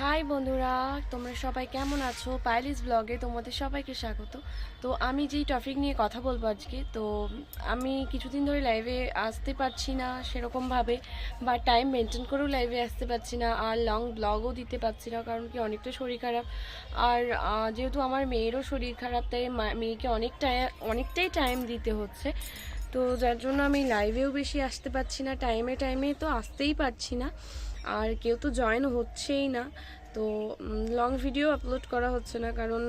High বন্ধুরা, তোমরা সবাই কেমন আছো? পাইলিস ব্লগে তোমাদের সবাইকে স্বাগত। তো আমি যেই টপিক নিয়ে কথা বলব আজকে, তো আমি কিছুদিন ধরে লাইভে আসতে পারছি না সেরকমভাবে, বা টাইম মেনটেন করেও লাইভে আসতে পারছি না, আর লং ব্লগও দিতে পারছি না, কারণ কি অনেকটা শরীর খারাপ। আর যেহেতু আমার মেয়েরও শরীর খারাপ, তাই মেয়েকে অনেকটাই অনেকটাই টাইম দিতে হচ্ছে। তো যার জন্য আমি লাইভেও বেশি আসতে পারছি না টাইমে টাইমে তো আসতেই পারছি না। আর কেউ তো জয়েন হচ্ছেই না। তো লং ভিডিও আপলোড করা হচ্ছে না কারণ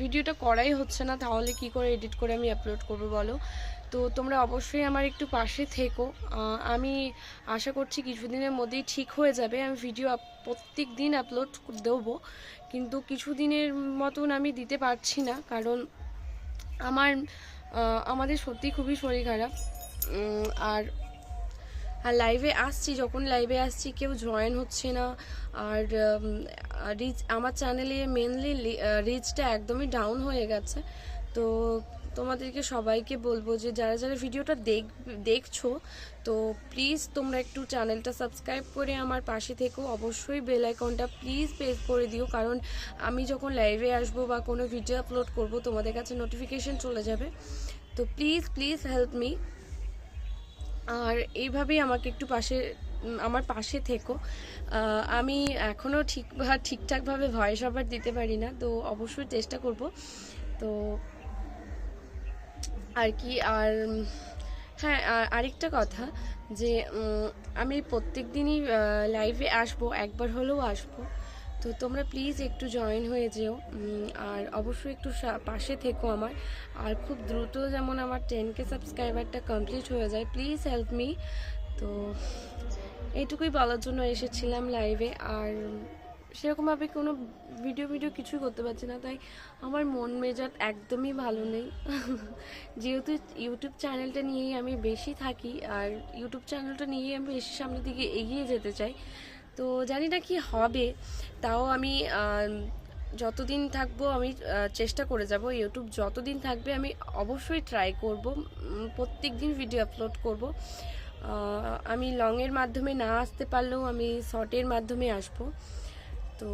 ভিডিওটা করাই হচ্ছে না। তাহলে কি করে এডিট করে আমি আপলোড করব বলো? তো তোমরা অবশ্যই আমার একটু পাশে থেকো। আমি আশা করছি কিছুদিনের মধ্যেই ঠিক হয়ে যাবে। আমি ভিডিও প্রত্যেক দিন আপলোড দেবো। কিন্তু কিছুদিনের মতন আমি দিতে পারছি না কারণ আমার আমাদের সত্যি খুবই শরীর খারাপ। আর আর লাইভে আসছি, যখন লাইভে আসছি কেউ জয়েন হচ্ছে না। আর রিচ আমার চ্যানেলে মেনলি রিচটা একদমই ডাউন হয়ে গেছে। তো তোমাদেরকে সবাইকে বলব যে, যারা যারা ভিডিওটা দেখ, দেখছ, তো প্লিজ তোমরা একটু চ্যানেলটা সাবস্ক্রাইব করে আমার পাশে থেকো। অবশ্যই বেল আইকনটা প্লিজ প্রেস করে দিও, কারণ আমি যখন লাইভে আসব বা কোনো ভিডিও আপলোড করব, তোমাদের কাছে নোটিফিকেশন চলে যাবে। তো প্লিজ প্লিজ হেল্প মি আর এইভাবেই আমাকে একটু পাশে আমার পাশে থেকো। আমি এখনও ঠিক ঠিকঠাকভাবে ভয়েস ওভার দিতে পারি না, তো অবশ্যই চেষ্টা করব। তো আর কি, আর হ্যাঁ আর আরেকটা কথা যে আমি প্রত্যেক দিনই লাইভে আসব, একবার হলেও আসব। তো তোমরা প্লিজ একটু জয়েন হয়ে যেও আর অবশ্যই একটু পাশে থেকো আমার। আর খুব দ্রুত যেমন আমার টেন কে সাবস্ক্রাইবারটা কমপ্লিট হয়ে যায় প্লিজ হেল্প মি তো এইটুকুই বলার জন্য এসেছিলাম লাইভে আর সেরকমভাবে কোনো ভিডিও ভিডিও কিছুই করতে পারছি না, তাই আমার মন মেজাজ একদমই ভালো নেই। যেহেতু ইউটিউব চ্যানেলটা নিয়েই আমি বেশি থাকি, আর ইউটিউব চ্যানেলটা নিয়েই আমি বেশি সামনের দিকে এগিয়ে যেতে চাই। তো জানি না কি হবে। তাও আমি যতদিন থাকব আমি চেষ্টা করে যাব ইউটিউব যতদিন থাকবে আমি অবশ্যই ট্রাই করব প্রত্যেক দিন ভিডিও আপলোড করব। আমি লংয়ের মাধ্যমে না আসতে পারলেও আমি শর্টের মাধ্যমে আসব। তো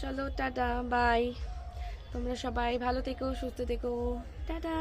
চলো, টাটা বাই তোমরা সবাই ভালো থেকো, সুস্থ থেকো। টাটা!